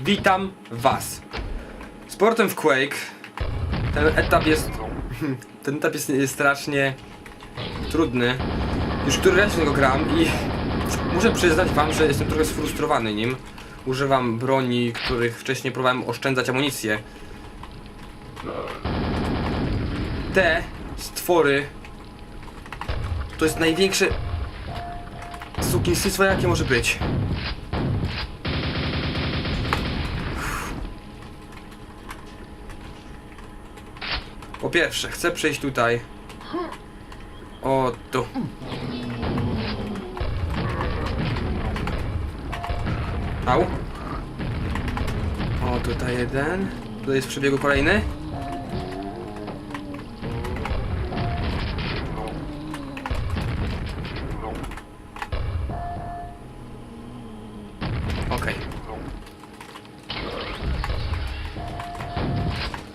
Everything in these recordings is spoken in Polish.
Witam Was. Sportem w Quake. Ten etap jest. Ten etap jest, strasznie trudny. Już który raz niego gram i muszę przyznać Wam, że jestem trochę sfrustrowany nim. Używam broni, których wcześniej próbowałem oszczędzać amunicję. Te stwory to jest największe sukinsystwo jakie może być. Po pierwsze, chcę przejść tutaj. O, tu. Au. O, tutaj jeden. Tutaj jest w przebiegu kolejny.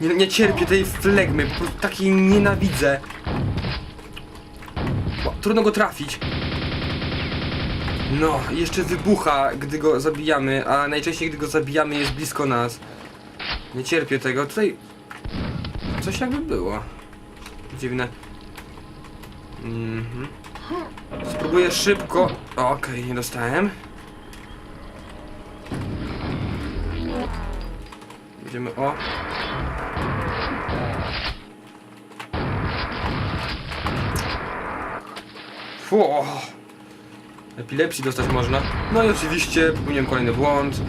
Nie, nie cierpię tej flegmy, po prostu takiej nienawidzę. Ła, Trudno go trafić. No, jeszcze wybucha, gdy go zabijamy, a najczęściej, gdy go zabijamy, jest blisko nas. Nie cierpię tego. Tutaj coś jakby było. Dziwne. Mhm. Spróbuję szybko. Okej, nie dostałem. Będziemy o. Fu. Epilepsji dostać można. No i oczywiście popełniłem kolejny błąd.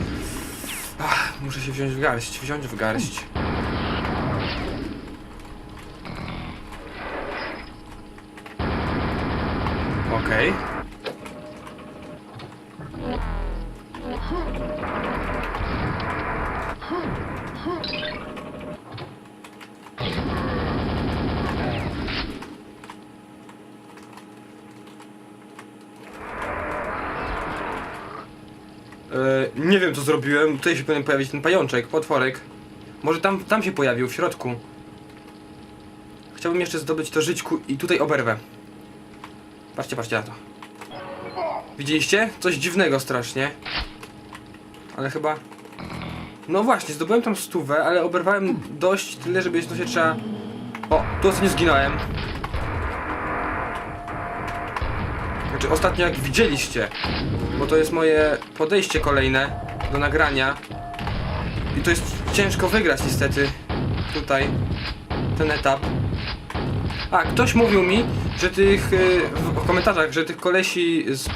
Ach, muszę się wziąć w garść, wziąć w garść. Zrobiłem, tutaj się powinien pojawić ten pajączek, potworek. Może tam, tam się pojawił, w środku. Chciałbym jeszcze zdobyć to żyćku i tutaj oberwę. Patrzcie, patrzcie na to. Widzieliście? Coś dziwnego strasznie. Ale chyba... No właśnie, zdobyłem tam stówę, ale oberwałem dość tyle, żeby no się trzeba... O, tu ostatnio zginąłem. Znaczy ostatnio jak widzieliście, bo to jest moje podejście kolejne do nagrania i to jest ciężko wygrać niestety tutaj ten etap. A, ktoś mówił mi, że tych y, w komentarzach, że tych kolesi z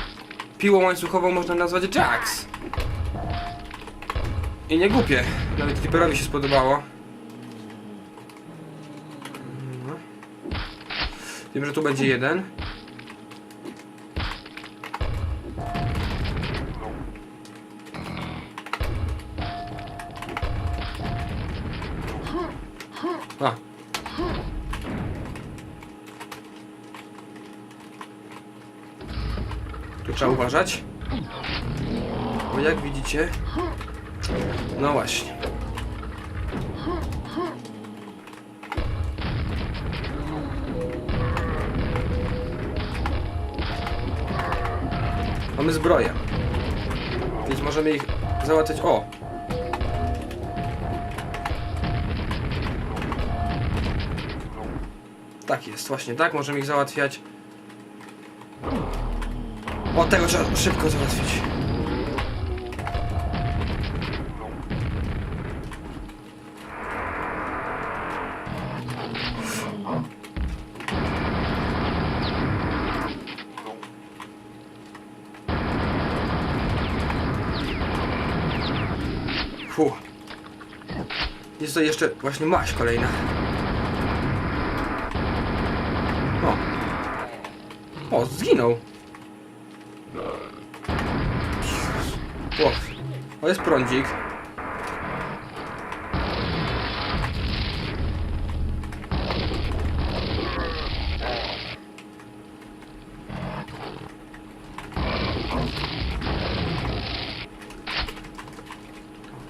piłą łańcuchową można nazwać Jacks. I nie głupie, nawet Clipperowi się spodobało. Wiem, że tu będzie jeden. Trzeba uważać. Bo jak widzicie... No właśnie. Mamy zbroję. Więc możemy ich załatwiać. O! Tak jest, właśnie tak, możemy ich załatwiać. O, tego trzeba szybko załatwić. Jest to jeszcze właśnie maść kolejna. O. O, zginął. O jest prądzik.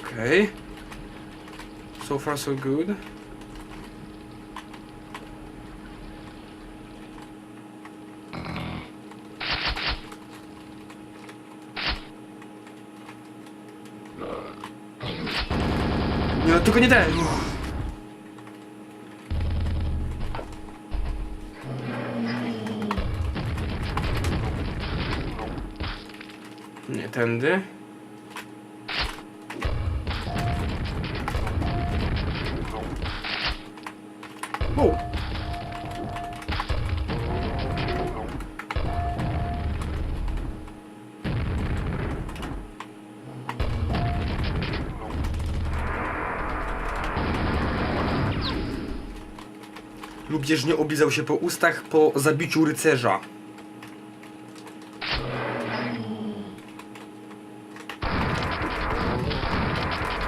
Okay. So far so good. Nie, no, tylko nie ten. Uff. Nie tędy. Lubieżnie oblizał się po ustach po zabiciu rycerza.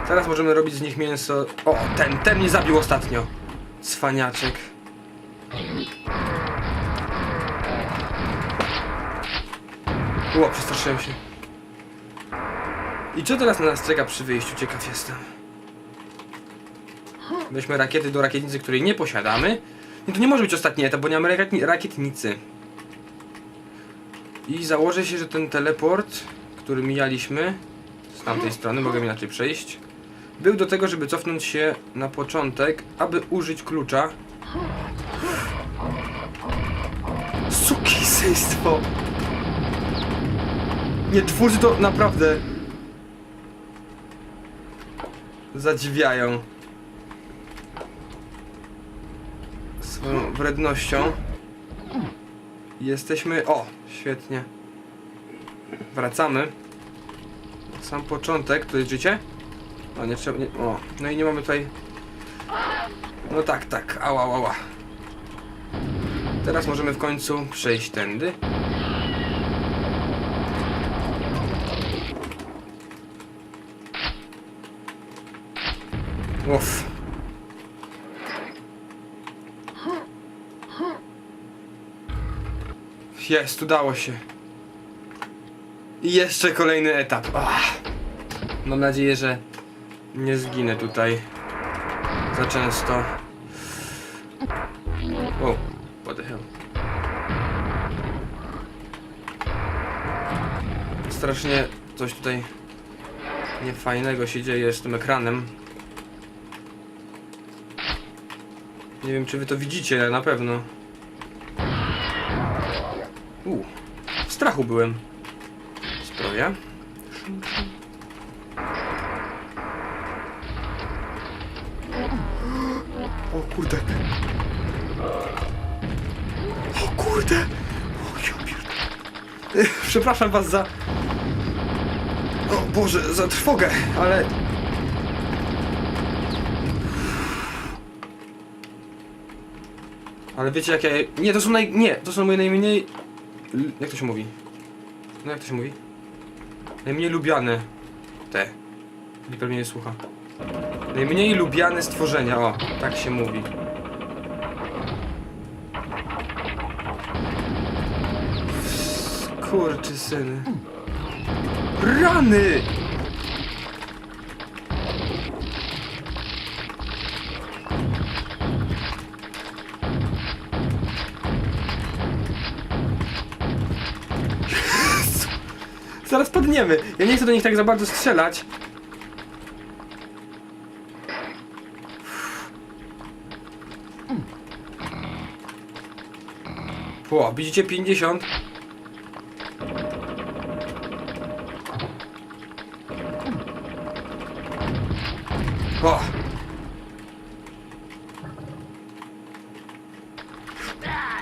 Teraz możemy robić z nich mięso. O, ten, ten mnie zabił ostatnio. Cwaniaczek. Ło, przestraszyłem się. I co teraz na nas czeka przy wyjściu? Ciekaw jestem. Weźmy rakiety do rakietnicy, której nie posiadamy. Nie, to nie może być ostatni etap, bo nie mamy rakietni rakietnicy. I założę się, że ten teleport, który mijaliśmy z tamtej strony, mogę inaczej przejść, był do tego, żeby cofnąć się na początek, aby użyć klucza. Sukiseństwo! Nie, twórcy to naprawdę zadziwiają swoją wrednością. Jesteśmy... O, świetnie. Wracamy. Sam początek, to jest życie? O, nie trzeba... Nie, o, no i nie mamy tutaj... No tak, tak, ała, ała. Teraz możemy w końcu przejść tędy. Uff. Jest, udało się. I jeszcze kolejny etap. Ach. Mam nadzieję, że nie zginę tutaj za często. O, what the hell. Strasznie coś tutaj niefajnego się dzieje z tym ekranem. Nie wiem, czy wy to widzicie, ale na pewno. Strachu byłem. Zdrowia. O kurde. O kurde. O ja. Ech, Przepraszam was za... O Boże, za trwogę, ale... Ale wiecie jak ja... Nie, to są naj... Nie, to są moje najmniej... Jak to się mówi? No jak to się mówi? Najmniej lubiane... Te. Nikt pewnie nie słucha. Najmniej lubiane stworzenia, o, tak się mówi. Kurczy syny. Rany! Zaraz padniemy. Ja nie chcę do nich tak za bardzo strzelać. O, widzicie 50? O!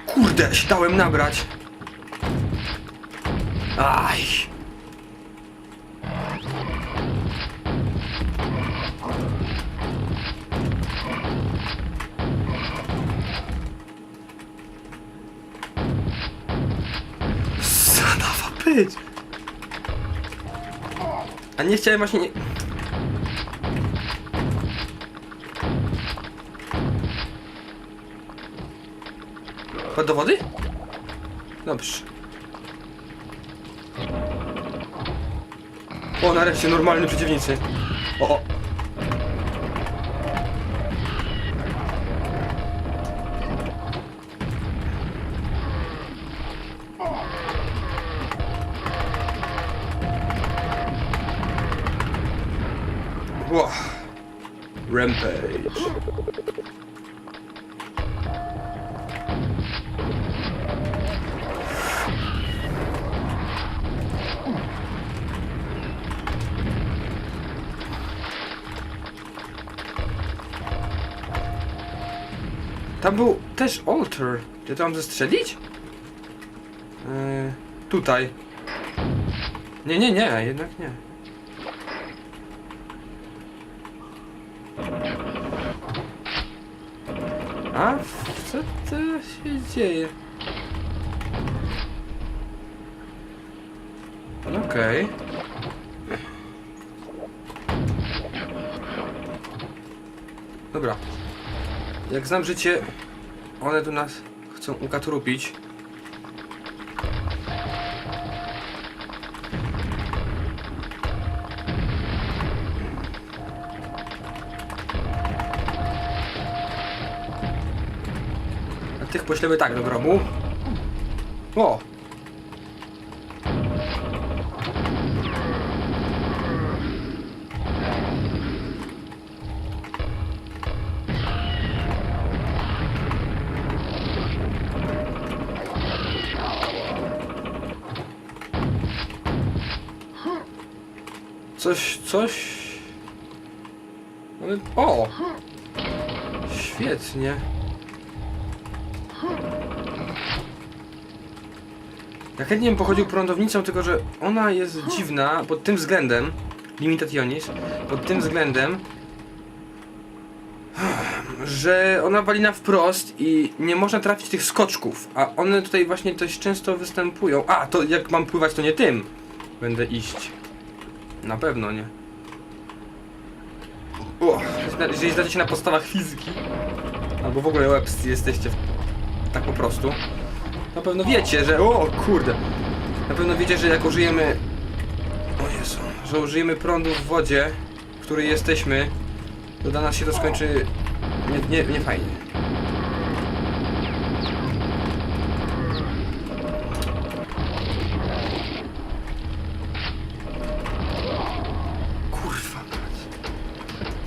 Kurde, się dałem nabrać. Aj. Nie chciałem właśnie nie... Pod do wody? Dobrze. O, nareszcie normalni przeciwnicy. O, o. Tam był też altar. Czy to mam zestrzelić? Yy, tutaj. Nie, nie, nie, jednak nie. A co to się dzieje? Okej. Dobra. Jak znam życie, one tu nas chcą ukatrupić. A tych poślemy tak do grobu. O! Coś. O! Świetnie. Ja chętnie bym pochodził prądownicą, tylko że ona jest dziwna pod tym względem, limitationis, pod tym względem, że ona wali na wprost i nie można trafić tych skoczków, a one tutaj właśnie dość często występują. A, to jak mam pływać, to nie tym będę iść. Na pewno nie. O, jeżeli znacie się na podstawach fizyki, albo w ogóle łebscy jesteście tak po prostu, na pewno wiecie, że... O kurde! Na pewno wiecie, że jak użyjemy... O Jezu, że użyjemy prądu w wodzie, w której jesteśmy, to dla nas się to skończy nie, nie, nie fajnie.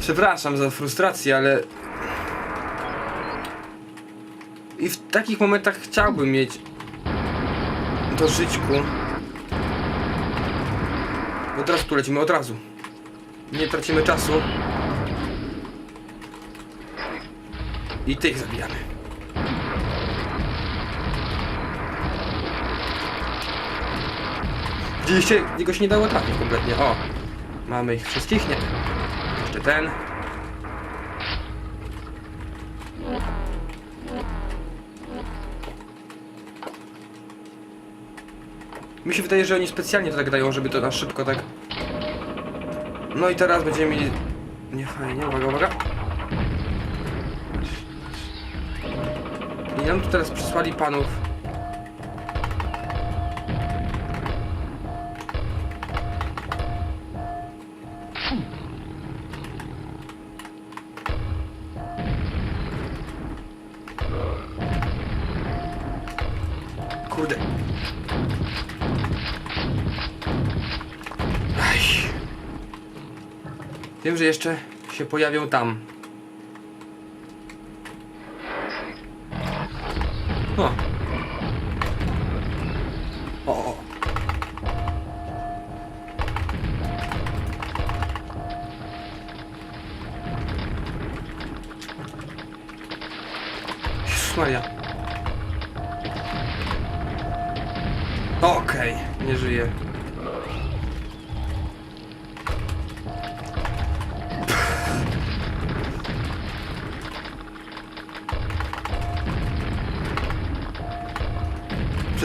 Przepraszam za frustrację, ale... I w takich momentach chciałbym mieć do żyćku. Od razu tu lecimy, od razu. Nie tracimy czasu. I tych zabijamy. Widzieliście? Niego się nie dało trafić kompletnie. O! Mamy ich wszystkich? Nie. Ten. Mi się wydaje, że oni specjalnie to tak dają, żeby to na szybko tak... No i teraz będziemy mieli... Nie fajnie, uwaga, uwaga. I nam tu teraz przysłali panów. Wiem, że jeszcze się pojawią tam.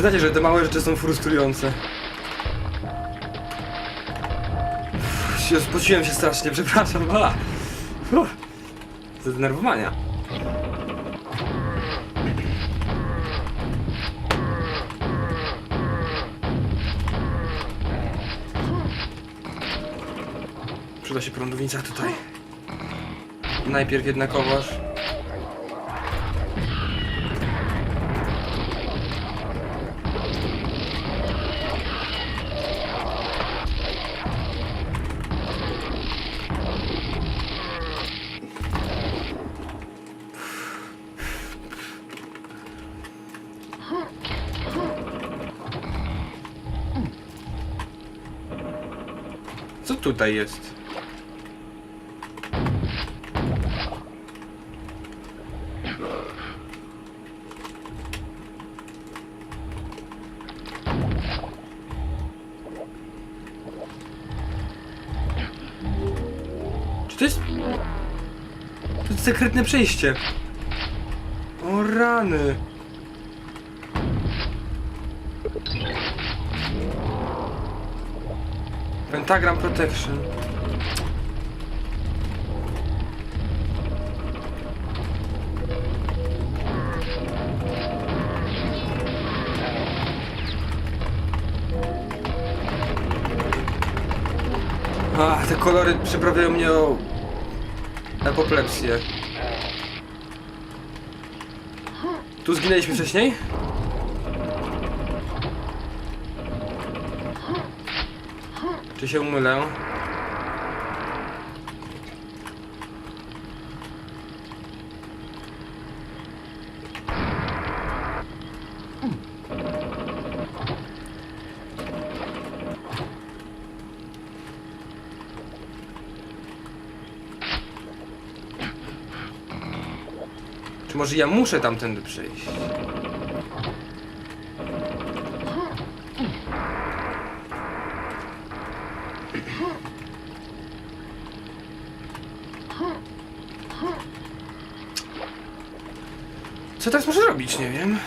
Przyznacie, że te małe rzeczy są frustrujące. Uff, Spociłem się strasznie, przepraszam. A. Uff. Ze zdenerwowania. Przyda się prądownica tutaj. Najpierw jednakowoż. Tutaj jest? Czy to jest... To jest sekretne przejście. O rany. Pentagram Protection. A, te kolory przyprawiają mnie o apoplepsję. Tu zginęliśmy wcześniej? Czy się umylę? Czy może ja muszę tamtędy przejść? Co teraz muszę robić? Nie wiem.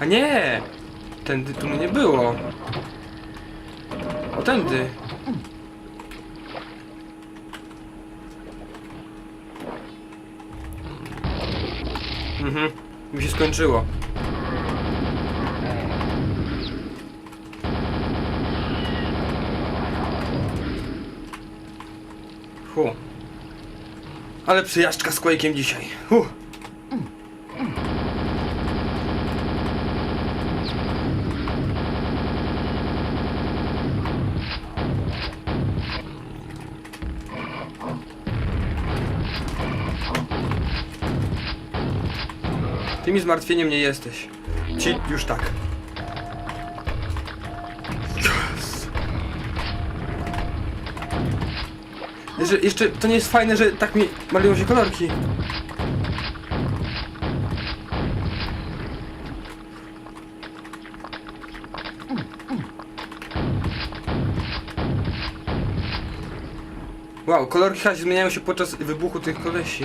A nie! Tędy tu nie było. O, tędy. Mhm, mi się skończyło. Fu. Ale przyjażdżka z Quake'iem dzisiaj. Fu. Zmartwieniem nie jesteś. Ci już tak. Yes. Jeszcze, jeszcze to nie jest fajne, że tak mi malują się kolorki. Wow, kolorki chyba zmieniają się podczas wybuchu tych kolesi.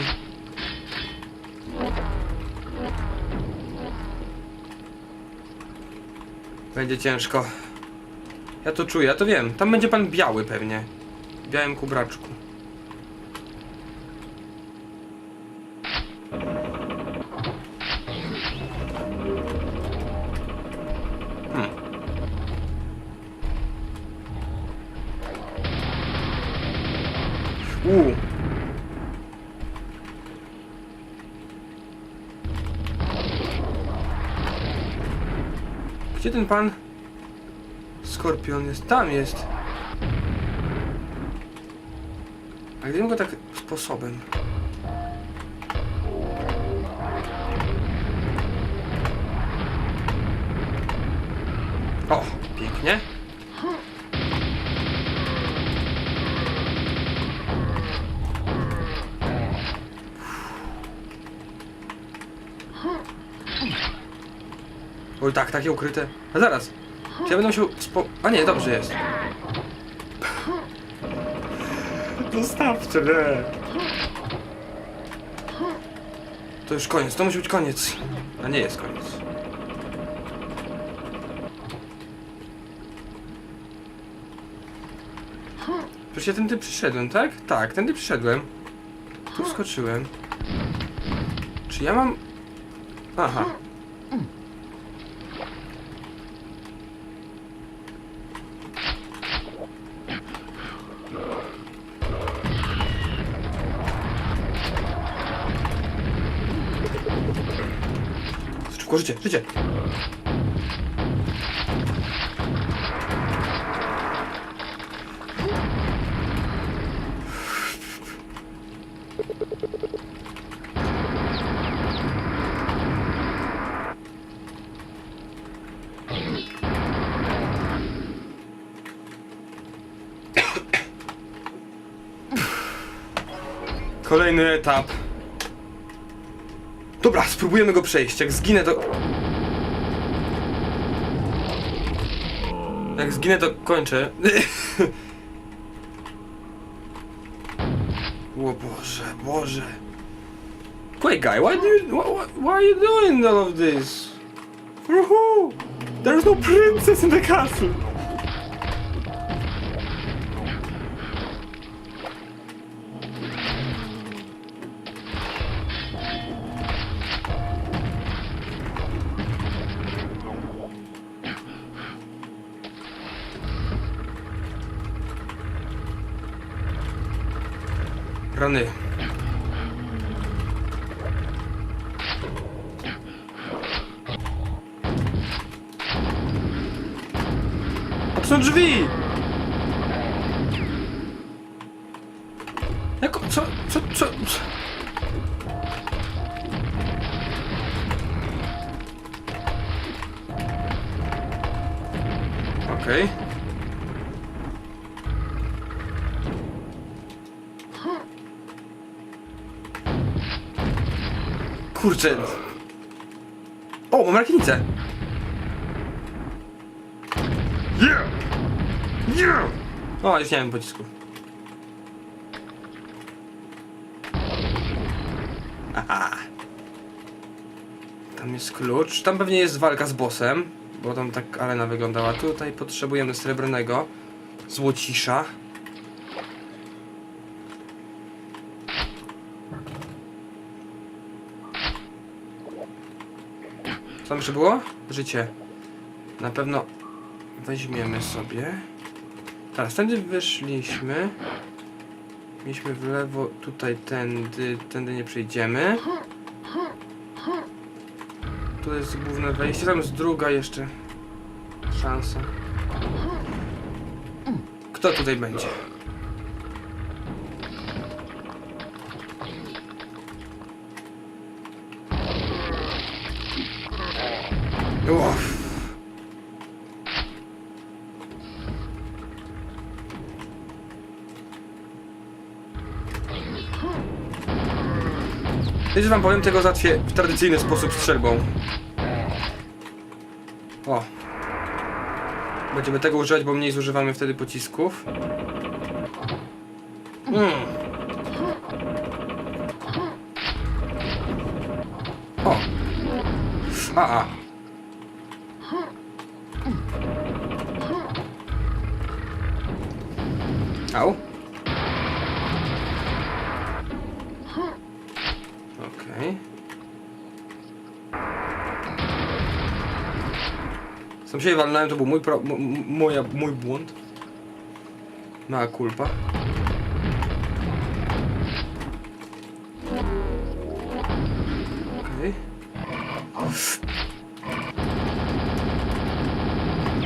Będzie ciężko. Ja to czuję, ja to wiem. Tam będzie pan biały pewnie. W białym kubraczku. Ten pan? Skorpion jest. Tam jest. A gdybym go tak sposobem? Oj tak, takie ukryte. A zaraz. Czy ja będę musiał spo... A nie, dobrze jest. Zostawcie mnie. To już koniec, to musi być koniec. A nie jest koniec. Przecież ja tędy przyszedłem, tak? Tak, tędy przyszedłem. Tu wskoczyłem. Czy ja mam... Aha. Szybko, życie, życie! Kolejny etap. Dobra, spróbujemy go przejść. Jak zginę to... Jak zginę to kończę. o Boże, Boże. Quake guy, why do you, why, why, are you doing all of this? For who? There's no princess in the castle. Są drzwi! Jak, co, co, co, co? Okej. Kurczę. O, mam rakietnicę. Yeah! Yeah! O, już nie mam pocisku. Aha. Tam jest klucz. Tam pewnie jest walka z bossem, bo tam tak arena wyglądała. Tutaj potrzebujemy srebrnego złocisza. Co tam jeszcze było? Życie. Na pewno weźmiemy sobie. Teraz tędy wyszliśmy. Mieliśmy w lewo, tutaj tędy, tędy nie przejdziemy. Tu jest główne wejście, tam jest druga jeszcze szansa. Kto tutaj będzie? Uff. Wiecie, wam powiem, tego załatwię w tradycyjny sposób strzelbą. O. Będziemy tego używać, bo mniej zużywamy wtedy pocisków. Mm. O. A, a. Się walnąłem, to był mój, pro, moja, mój błąd. Mała kulpa. Okej.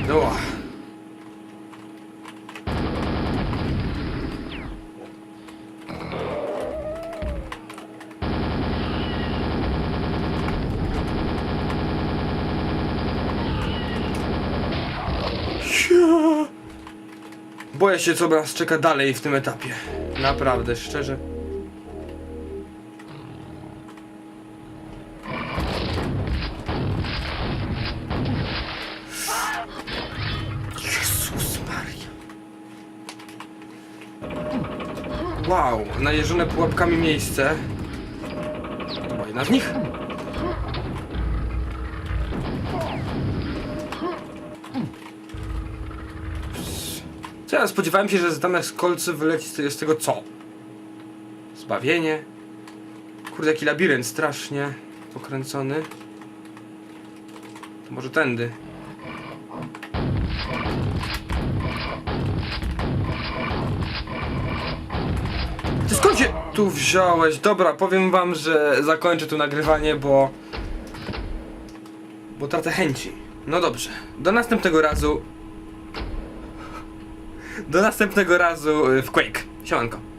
No. Ja. Boję się, co nas czeka dalej w tym etapie. Naprawdę, szczerze. Jezus Maria. Wow, najeżone pułapkami miejsce. To jedna z nich. Co ja spodziewałem się, że zamiast kolcy wyleci z tego- co? Zbawienie. Kurde, jaki labirynt strasznie pokręcony. To może tędy. Ty skąd się tu wziąłeś? Dobra, powiem wam, że zakończę tu nagrywanie, bo... Bo tracę chęci. No dobrze. Do następnego razu. Do następnego razu y, w Quake. Siemanko.